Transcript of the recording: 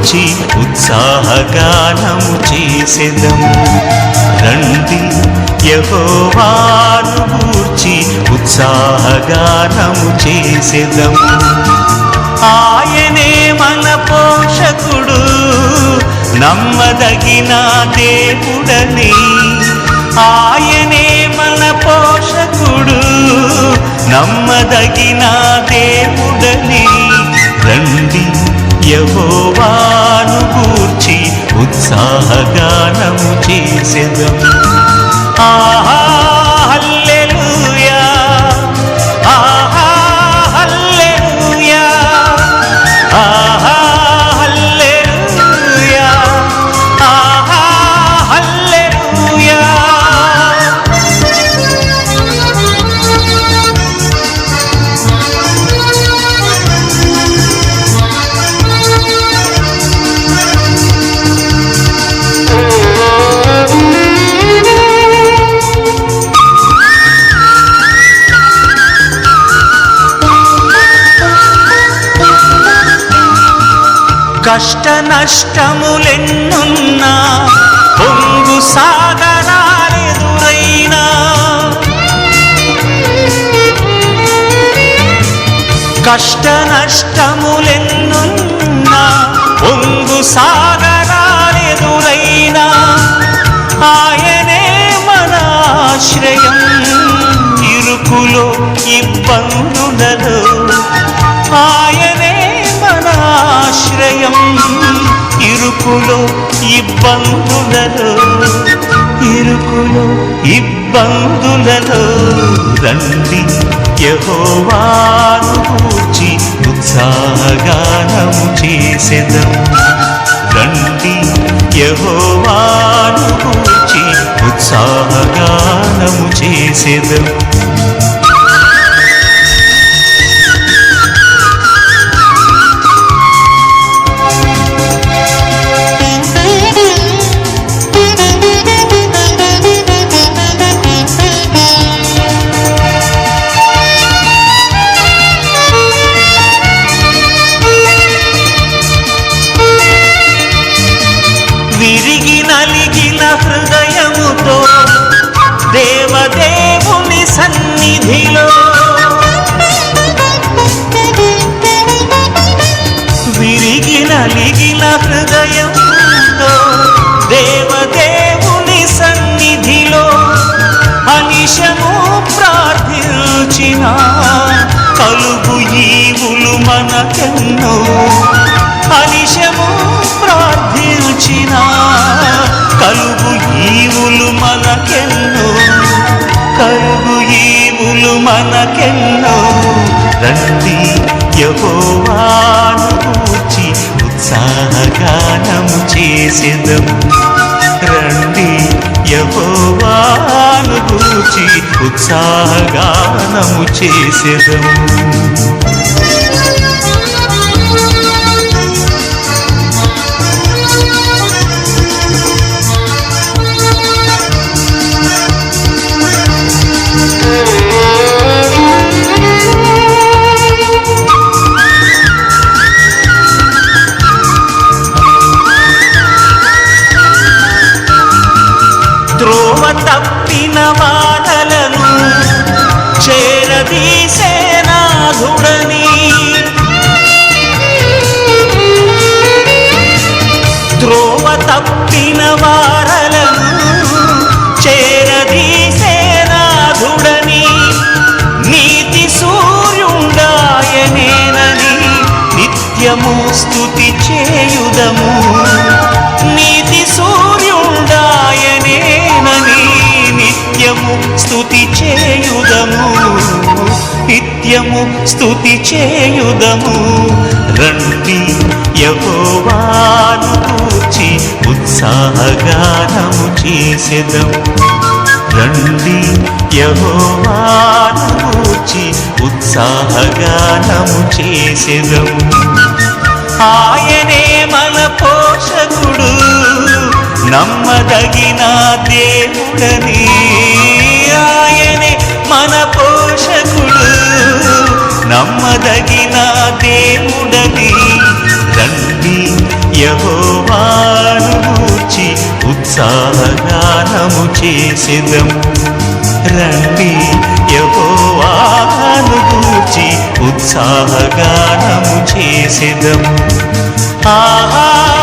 వచ్చి ఉత్సాహగానము చేసెదము రండి యహోవాను గూర్చి ఉత్సాహగానము చేసెదము ఆయనే మన పోషకుడు నమ్మదగిన దేవుడని. ఆయనే మన పో ఉత్సాహగానము చేసెదము ఆ కష్ట నష్టములెన్నున్నా పొంగు సాగరాలెదురైనా. కష్ట నష్టములెన్నున్నా పొంగు సాగరాలెదురైనా. ఆయనే మన ఆశ్రయం ఇరుకులో ఇబ్బందులలో ఇరుకులో ఇబ్బందులలో ఇరుకులో ఇబ్బందులలో రండి యహోవాను గూర్చి ఉత్సాహగానము చేసెదం. రండి యహోవాను గూర్చి ఉత్సాహగానము చేసెదం. సన్నిధిలో విరిగి నలిగిన హృదయంతో దేవదేవుని సన్నిధిలో అనిశము ప్రార్థించిన కలుగు ఈవులు మనకెన్నో. అనిశము ప్రార్థించిన కలుగు ఈవులు మనకెన్నో. కలుగు ఈవులు మనకెల్లో రండి యహోవాను గూర్చి ఉత్సాహగానము చేసేదము రండి యహోవాను గూర్చి ఉత్సాహగానము చేసేదము త్రోవ తప్పిన వాదలను చేరదీసేనాధుడని త్రోవ తప్పిన వారలను చేరదీసేనాధుడని నీతి సూర్యుండాయనేనని నిత్యము స్థుతి చేయుదము. నిత్యము స్థుతి చేయుదము. రండి యహోవాను కూర్చి ఉత్సాహగానము చేసెదము. రండి యహోవాను కూర్చి ఉత్సాహగానము చేసెదము. ఆయనే మన పోషకుడు నమ్మదగిన దేవుడని. ఆయనే మన పో నమ్మదగిన దేవుడని రండి యహోవాను ఉత్సాహగానము చేసేదం. రండి యహోవాను ఉత్సాహగానము చేసేదం. ఆహా!